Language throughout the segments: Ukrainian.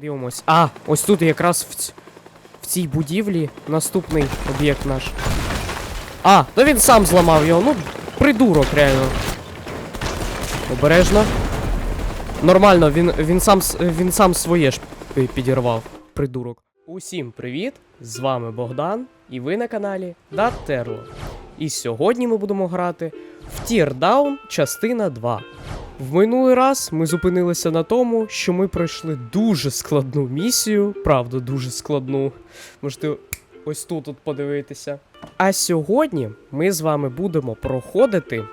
Дивимось. А, ось тут якраз в, ць- в цій будівлі наступний об'єкт наш. А, то він сам зламав його. Ну, придурок, реально. Обережно. Нормально, він, він, сам, він сам своє ж підірвав. Придурок. Усім привіт! З вами Богдан, і ви на каналі Terror. І сьогодні ми будемо грати в Tear частина 2. В минулий раз ми зупинилися на тому, що ми пройшли дуже складну місію, правда, дуже складну. Можете ось тут от подивитися. А сьогодні ми з вами будемо проходити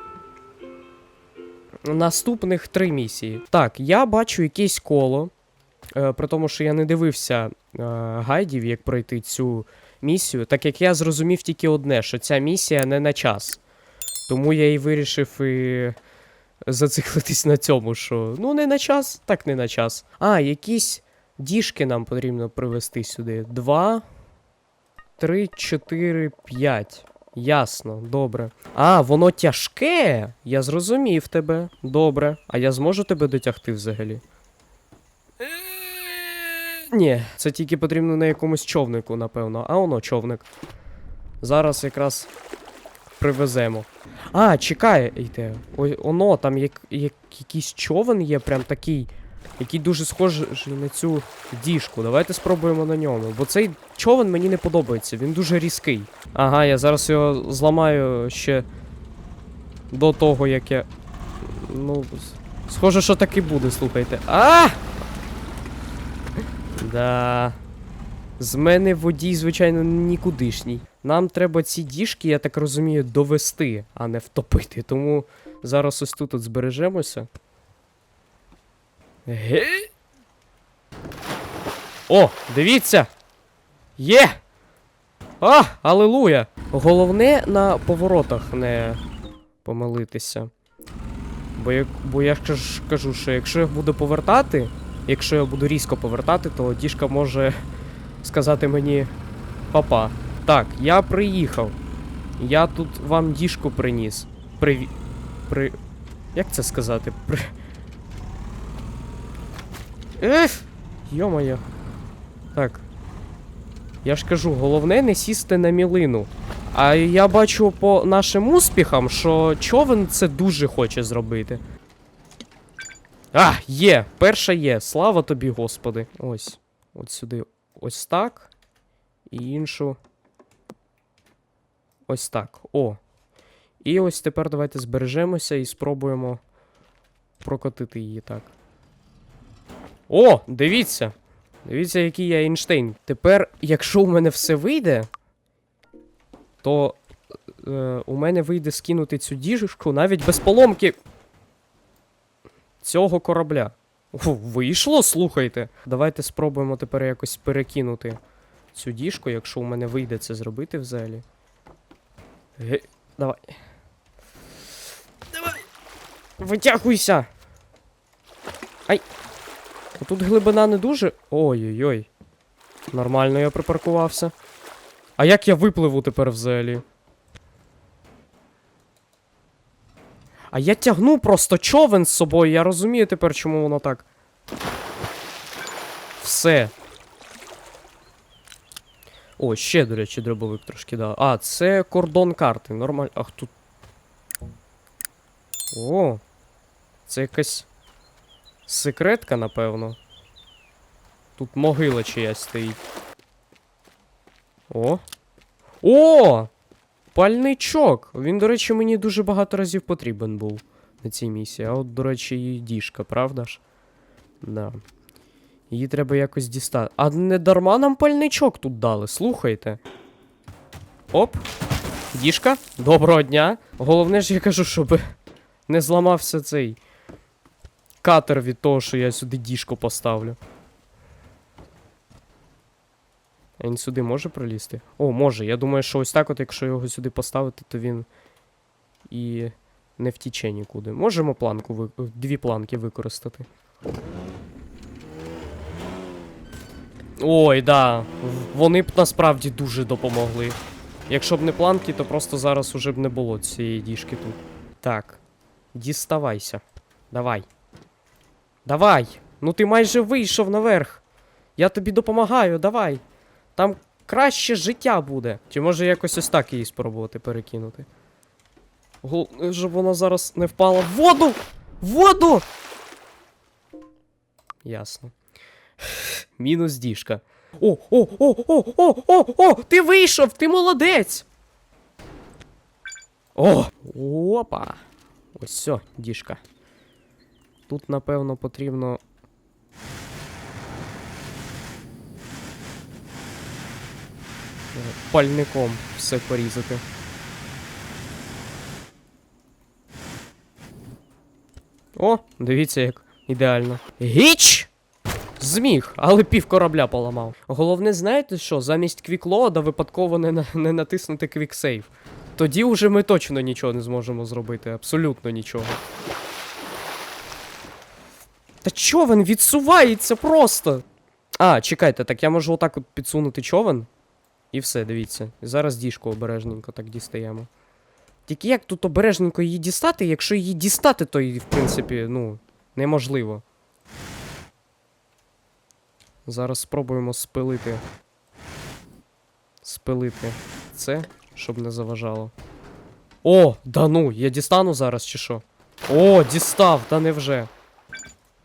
наступних три місії. Так, я бачу якесь коло. Е, при тому, що я не дивився е, гайдів, як пройти цю місію, так як я зрозумів тільки одне, що ця місія не на час. Тому я і вирішив і зациклитись на цьому, що ну не на час, так не на час. А, якісь діжки нам потрібно привезти сюди. Два, три, чотири, п'ять. Ясно, добре. А, воно тяжке. Я зрозумів тебе. Добре. А я зможу тебе дотягти взагалі? Ні, це тільки потрібно на якомусь човнику, напевно. А воно човник. Зараз якраз привеземо. А, чекай, йде. Ой, оно, там як, як, якийсь човен є, прям такий, який дуже схожий на цю діжку. Давайте спробуємо на ньому. Бо цей човен мені не подобається, він дуже різкий. Ага, я зараз його зламаю ще до того, як я. Ну, схоже, що так і буде, слухайте. А! Да. З мене водій, звичайно, нікудишній. Нам треба ці діжки, я так розумію, довести, а не втопити. Тому зараз ось тут от збережемося. Ге? О, дивіться! Є! А, алелуя! Головне на поворотах не помилитися. Бо я, бо я ж кажу, що якщо я буду повертати, якщо я буду різко повертати, то діжка може сказати мені папа. Так, я приїхав. Я тут вам діжку приніс. Приві... При... Як це сказати? При... Ех! Йо-моє. Так. Я ж кажу, головне не сісти на мілину. А я бачу по нашим успіхам, що човен це дуже хоче зробити. А, є! Перша є. Слава тобі, Господи. Ось. От сюди. Ось так. І іншу. Ось так. О. І ось тепер давайте збережемося і спробуємо прокотити її так. О, дивіться! Дивіться, який я Ейнштейн. Тепер, якщо у мене все вийде, то е, у мене вийде скинути цю діжечку навіть без поломки цього корабля. О, вийшло, слухайте. Давайте спробуємо тепер якось перекинути цю діжку, якщо у мене вийде це зробити взагалі. Ге... Давай. Давай. Витягуйся. Ай. Тут глибина не дуже. Ой-ой-ой. Нормально я припаркувався. А як я випливу тепер взагалі? А я тягну просто човен з собою, я розумію тепер, чому воно так. Все. О, ще, до речі, дробовик трошки дав. А, це кордон карти. Нормально. Ах, тут. О. Це якась секретка, напевно. Тут могила чиясь стоїть. О. О! Пальничок! Він, до речі, мені дуже багато разів потрібен був на цій місії. А от, до речі, і діжка, правда ж? Да. Її треба якось дістати. А не дарма нам пальничок тут дали, слухайте. Оп. Діжка, доброго дня. Головне ж я кажу, щоб не зламався цей катер від того, що я сюди діжку поставлю. А він сюди може пролізти? О, може. Я думаю, що ось так, от, якщо його сюди поставити, то він і не втіче нікуди. Можемо планку ви... дві планки використати. Ой, да. Вони б насправді дуже допомогли. Якщо б не планки, то просто зараз уже б не було цієї діжки тут. Так. Діставайся. Давай. Давай. Ну ти майже вийшов наверх. Я тобі допомагаю, давай. Там краще життя буде. Чи може якось ось так її спробувати перекинути? Головне, щоб вона зараз не впала в воду! В воду! Ясно. Мінус діжка. О, о, о, о, о, о, о! Ти вийшов! Ти молодець! О! Опа! Ось все, діжка. Тут, напевно, потрібно. Пальником все порізати. О, дивіться, як ідеально. Гіч! Зміг, але пів корабля поламав. Головне, знаєте що? Замість квіклода випадково не, не натиснути квіксейв. Тоді вже ми точно нічого не зможемо зробити. Абсолютно нічого. Та човен відсувається просто. А, чекайте, так я можу отак от підсунути човен. І все, дивіться. Зараз діжку обережненько так дістаємо. Тільки як тут обережненько її дістати, якщо її дістати, то і, в принципі, ну, неможливо. Зараз спробуємо спилити. Спилити це, щоб не заважало. О, да ну, я дістану зараз чи що? О, дістав, та невже.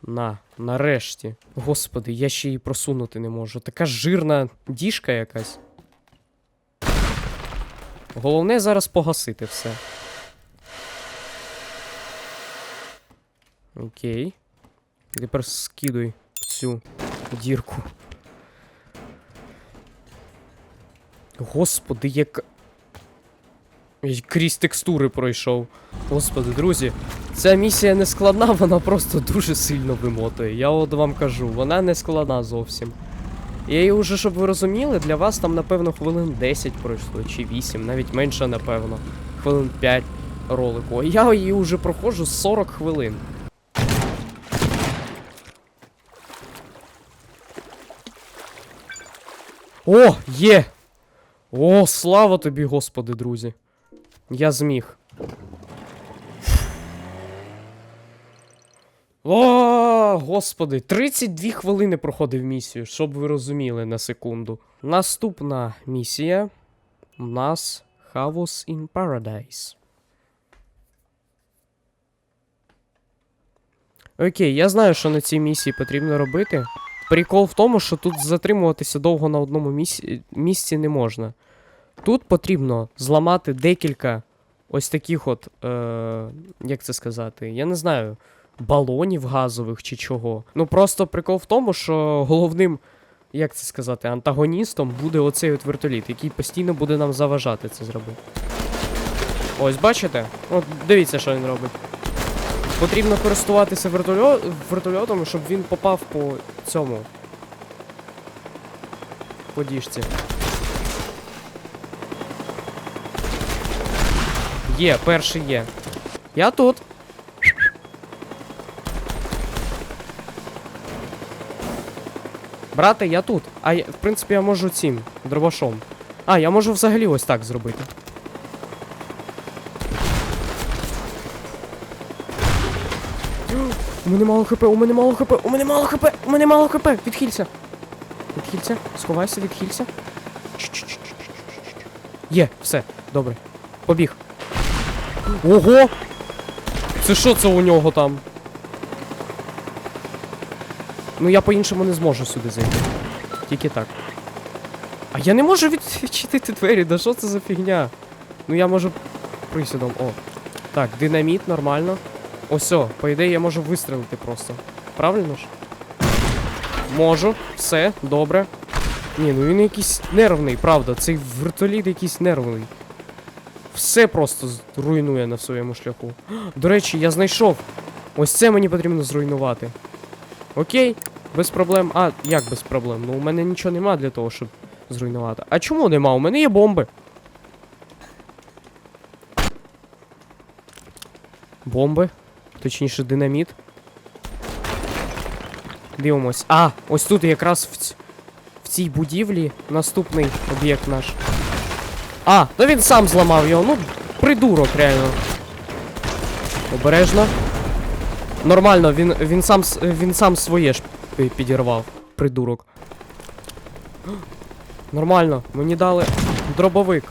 На, нарешті. Господи, я ще її просунути не можу. Така жирна діжка якась. Головне зараз погасити все. Окей. Тепер скидуй цю дірку. Господи, як. Крізь текстури пройшов. Господи, друзі, ця місія не складна, вона просто дуже сильно вимотує. Я от вам кажу, вона не складна зовсім. Я її вже, щоб ви розуміли, для вас там, напевно, хвилин 10 пройшло, чи 8, навіть менше, напевно. Хвилин 5 ролику. Я її вже проходжу 40 хвилин. О, є! О, слава тобі, Господи, друзі. Я зміг. О, господи, 32 хвилини проходив місію, щоб ви розуміли на секунду. Наступна місія у нас House in Paradise. Окей, я знаю, що на цій місії потрібно робити. Прикол в тому, що тут затримуватися довго на одному місці, місці не можна. Тут потрібно зламати декілька ось таких от, е, як це сказати, я не знаю, балонів газових чи чого. Ну просто прикол в тому, що головним, як це сказати, антагоністом буде оцей от вертоліт, який постійно буде нам заважати це зробити. Ось, бачите? От дивіться, що він робить. Потрібно користуватися вертольо... вертольотом, щоб він попав по цьому. По діжці. Є, перший є. Я тут. Брате, я тут. А я, в принципі, я можу цим дробашом. А, я можу взагалі ось так зробити. У мене мало хп, у мене мало хп, у мене мало хп, у мене мало хп. Відхилься. Відхилься, сховайся, відхилься. Є, все, добре. Побіг. Ого! Це що це у нього там? Ну я по-іншому не зможу сюди зайти. Тільки так. А я не можу від- відчинити двері, да що це за фігня? Ну я можу присідом. О. Так, динаміт, нормально. Ось, по ідеї я можу вистрелити просто. Правильно ж? Можу, все, добре. Ні, ну він якийсь нервний, правда. Цей вертоліт якийсь нервний. Все просто з- руйнує на своєму шляху. До речі, я знайшов. Ось це мені потрібно зруйнувати. Окей, без проблем. А, як без проблем? Ну у мене нічого нема для того, щоб зруйнувати. А чому нема? У мене є бомби. Бомби. Точніше, динаміт. Дивимось. А, ось тут якраз в, ць... в цій будівлі наступний об'єкт наш. А, то він сам зламав його. Ну, придурок, реально. Обережно. Нормально, він, він, сам, він сам своє ж підірвав. Придурок. Нормально, мені дали дробовик.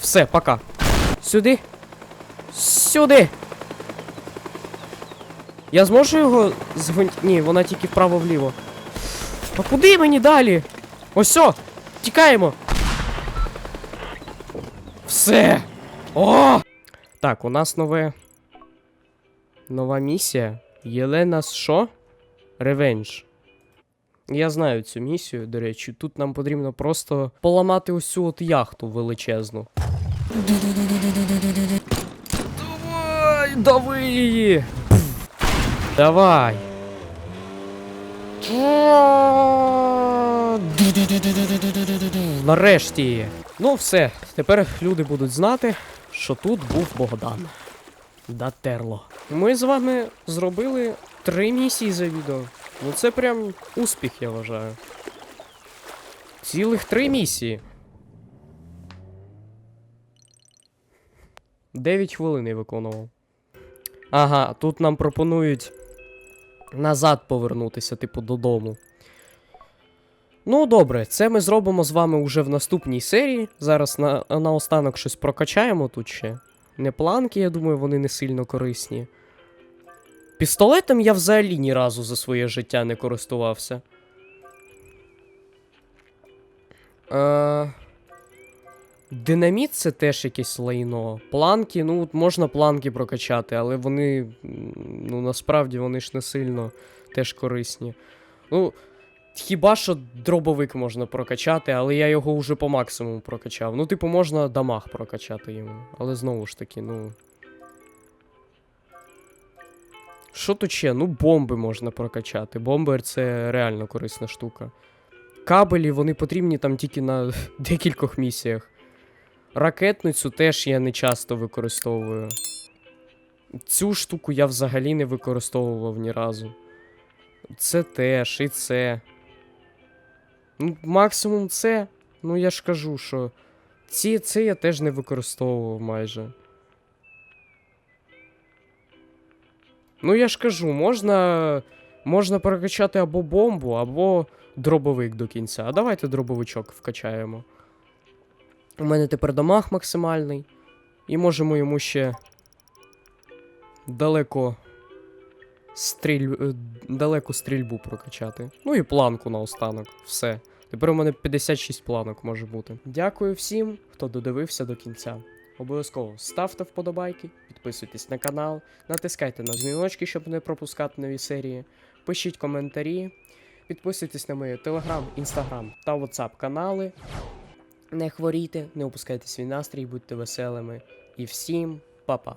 Все, пока. Сюди. Сюди. Я зможу його згонь... Ні, вона тільки вправо-вліво. А куди мені далі? Ось о! Тікаємо! Все! О! Так, у нас нове. Нова місія. Єлена що? Ревенж. Я знаю цю місію, до речі. Тут нам потрібно просто поламати цю от яхту величезну. Дави її! Давай! Нарешті. Ну, все. Тепер люди будуть знати, що тут був Богдан. Датерло. Ми з вами зробили три місії за відео. Ну це прям успіх, я вважаю. Цілих три місії. 9 хвилин я виконував. Ага, тут нам пропонують назад повернутися, типу, додому. Ну, добре, це ми зробимо з вами уже в наступній серії. Зараз на, наостанок щось прокачаємо тут ще. Не планки, я думаю, вони не сильно корисні. Пістолетом я взагалі ні разу за своє життя не користувався. Е... Динаміт це теж якесь лайно. Планки, ну, можна планки прокачати, але вони. Ну, насправді вони ж не сильно теж корисні. Ну, хіба що дробовик можна прокачати, але я його вже по максимуму прокачав. Ну, типу, можна дамаг прокачати йому. Але знову ж таки, ну. Що тут ще? Ну, бомби можна прокачати. Бомбер це реально корисна штука. Кабелі вони потрібні там тільки на декількох місіях. Ракетницю теж я не часто використовую. Цю штуку я взагалі не використовував ні разу. Це теж, і це. Ну, максимум це. Ну я ж кажу, що ці, це я теж не використовував майже. Ну я ж кажу, можна. Можна прокачати або бомбу, або дробовик до кінця. А давайте дробовичок вкачаємо. У мене тепер дамаг максимальний. І можемо йому ще далеко стріль... е, далеку стрільбу прокачати. Ну і планку наостанок. Все. Тепер у мене 56 планок може бути. Дякую всім, хто додивився до кінця. Обов'язково ставте вподобайки, підписуйтесь на канал, натискайте на дзвіночки, щоб не пропускати нові серії. Пишіть коментарі, підписуйтесь на мої телеграм, інстаграм та ватсап канали. Не хворійте, не опускайте свій настрій, будьте веселими. І всім па-па.